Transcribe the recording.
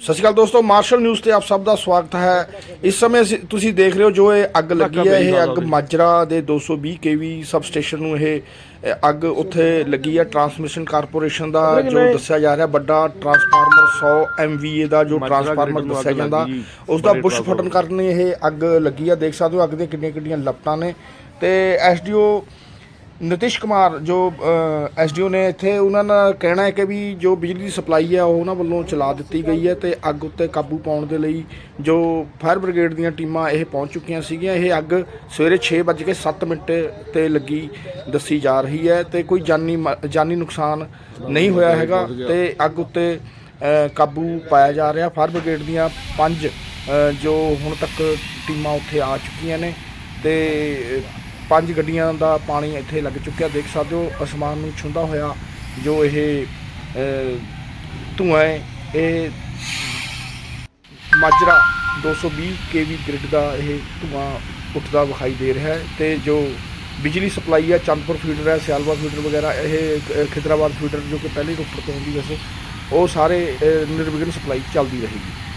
ਸਤਿ ਸ਼੍ਰੀ ਅਕਾਲ ਦੋਸਤੋ martial news ਤੇ ਆਪ ਸਭ ਦਾ ਸਵਾਗਤ ਹੈ। ਇਸ ਸਮੇਂ ਅਸੀਂ- ਤੁਸੀਂ ਦੇਖ ਰਹੇ ਹੋ ਜੋ ਇਹ ਅੱਗ ਲੱਗੀ ਹੈ ਇਹ ਅੱਗ ਮਾਜਰਾ ਦੇ 220 ਕੇਵੀ ਸਬ ਸਟੇਸ਼ਨ ਨੂੰ ਇਹ ਅੱਗ ਉੱਥੇ ਲੱਗੀ ਹੈ। ਟਰਾਂਸਮਿਸ਼ਨ ਕਾਰਪੋਰੇਸ਼ਨ ਦਾ ਜੋ ਦੱਸਿਆ ਜਾ ਰਿਹਾ ਵੱਡਾ ਟਰਾਂਸਫਾਰਮਰ 100 ਐਮਵੀਏ ਦਾ ਜੋ ਟਰਾਂਸਫਾਰਮਰ ਦੱਸਿਆ ਜਾਂਦਾ ਉਸ ਦਾ ਬੁਸ਼ ਫਟਣ ਕਾਰਨ ਇਹ ਅੱਗ ਲੱਗੀ ਹੈ। ਦੇਖ ਸਕਦੇ ਹੋ ਅੱਗ ਦੇ ਕਿੰਨੀਆਂ ਕਿੰਨੀਆਂ ਲਪਟਾਂ ਨੇ। ਤੇ ਐਸਡੀਓ ਨਤਿਸ਼ ਕੁਮਾਰ, ਜੋ ਐਸਡੀਓ ਨੇ ਇੱਥੇ ਉਹਨਾਂ ਦਾ ਕਹਿਣਾ ਹੈ ਕਿ ਵੀ ਜੋ ਬਿਜਲੀ ਦੀ ਸਪਲਾਈ ਹੈ, ਉਹ ਉਹਨਾਂ ਵੱਲੋਂ ਚਲਾ ਦਿੱਤੀ ਗਈ ਹੈ ਤੇ ਅੱਗ ਉੱਤੇ ਕਾਬੂ ਪਾਉਣ ਦੇ ਲਈ ਜੋ ਫਾਇਰ ਬ੍ਰਿਗੇਡ ਦੀਆਂ ਟੀਮਾਂ ਇਹ ਪਹੁੰਚ ਚੁੱਕੀਆਂ ਸੀਗੀਆਂ, ਇਹ ਅੱਗ ਸਵੇਰੇ 6:07 ਮਿੰਟ ਤੇ ਲੱਗੀ ਦੱਸੀ ਜਾ ਰਹੀ ਹੈ ਤੇ ਕੋਈ ਜਾਨੀ ਮ- ਜਾਨੀ ਨੁਕਸਾਨ ਨਹੀਂ ਹੋਇਆ ਹੈਗਾ ਤੇ ਅੱਗ ਉੱਤੇ ਕਾਬੂ ਪਾਇਆ ਜਾ ਰਿਹਾ। ਫਾਇਰ ਬ੍ਰਿਗੇਡ ਦੀਆਂ ਪੰਜ ਜੋ ਹੁਣ ਤੱਕ ਟੀਮਾਂ ਉੱਥੇ ਆ ਚੁੱਕੀਆਂ ਨੇ ਤੇ ਪੰਜ ਗੱਡੀਆਂ ਦਾ ਪਾਣੀ ਇੱਥੇ ਲੱਗ ਚੁੱਕਿਆ। ਦੇਖ ਸਕਦੇ ਹੋ ਅਸਮਾਨ ਨੂੰ ਛੁੰਦਾ ਹੋਇਆ ਜੋ ਇਹ ਅ, ਧੂੰਆਂ ਹੈ। ਇਹ ਮਾਜਰਾ 220 ਕੇਵੀ ਗ੍ਰਿਡ ਦਾ ਇਹ ਧੂੰਆਂ ਉੱਠਦਾ ਵਿਖਾਈ ਦੇ ਰਿਹਾ ਹੈ ਤੇ ਜੋ ਬਿਜਲੀ ਸਪਲਾਈ ਹੈ ਚੰਦਪੁਰ ਫੀਡਰ ਹੈ ਸਿਆਲਵਾ ਫੀਡਰ ਵਗੈਰਾ ਇਹ ਖਿਦਰਾਬਾਦ ਫੀਡਰ ਜੋ ਕਿ ਪਹਿਲੇ ਰੋਪੜ ਤੋਂ ਹੁੰਦੀ ਵੈਸੇ ਉਹ ਸਾਰੇ ਨਿਰਵਿਘਨ ਸਪਲਾਈ ਚੱਲਦੀ ਰਹੇਗੀ।